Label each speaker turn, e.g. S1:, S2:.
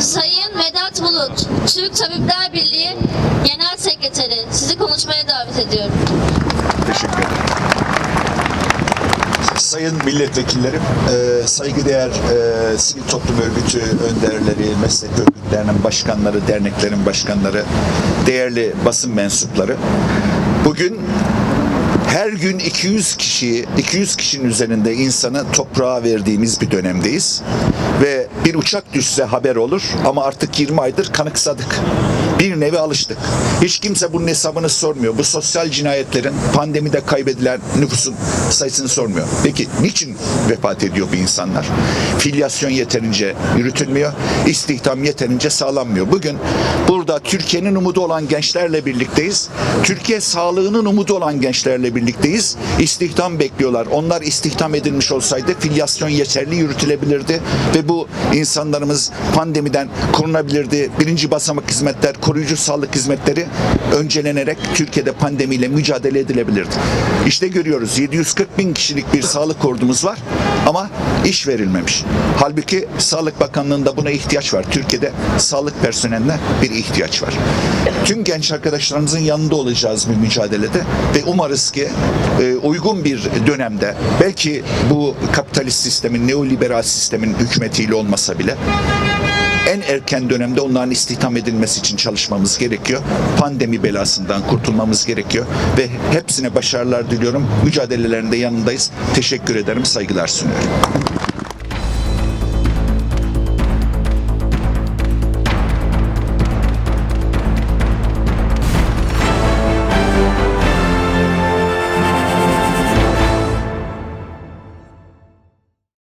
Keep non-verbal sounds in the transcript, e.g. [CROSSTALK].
S1: [LAUGHS] Sayın Vedat Bulut, Türk Tabipler Birliği Genel Sekreteri, sizi konuşmaya davet ediyorum.
S2: Teşekkür ederim. Sayın milletvekillerim, e, saygıdeğer e, sivil toplum örgütü önderleri, meslek örgütlerinin başkanları, derneklerin başkanları, değerli basın mensupları. Bugün her gün 200 kişiyi, 200 kişinin üzerinde insanı toprağa verdiğimiz bir dönemdeyiz. Ve bir uçak düşse haber olur ama artık 20 aydır kanıksadık. Bir nevi alıştık. Hiç kimse bunun hesabını sormuyor. Bu sosyal cinayetlerin pandemide kaybedilen nüfusun sayısını sormuyor. Peki niçin vefat ediyor bu insanlar? Filyasyon yeterince yürütülmüyor. istihdam yeterince sağlanmıyor. Bugün burada Türkiye'nin umudu olan gençlerle birlikteyiz. Türkiye sağlığının umudu olan gençlerle birlikteyiz. İstihdam bekliyorlar. Onlar istihdam edilmiş olsaydı filyasyon yeterli yürütülebilirdi ve bu insanlarımız pandemiden korunabilirdi. Birinci basamak hizmetler, koruyucu sağlık hizmetleri öncelenerek Türkiye'de pandemiyle mücadele edilebilirdi. İşte görüyoruz 740 bin kişilik bir sağlık ordumuz var ama iş verilmemiş. Halbuki Sağlık Bakanlığı'nda buna ihtiyaç var. Türkiye'de sağlık personeline bir ihtiyaç var. Tüm genç arkadaşlarımızın yanında olacağız bu mücadelede ve umarız ki e, uygun bir dönemde belki bu kapitalist sistemin, neoliberal sistemin hükümetiyle olmasa bile en erken dönemde onların istihdam edilmesi için çalışmamız gerekiyor. Pandemi belasından kurtulmamız gerekiyor ve hepsine başarılar diliyorum. Mücadelelerinde yanındayız. Teşekkür ederim. Saygılar sunuyorum.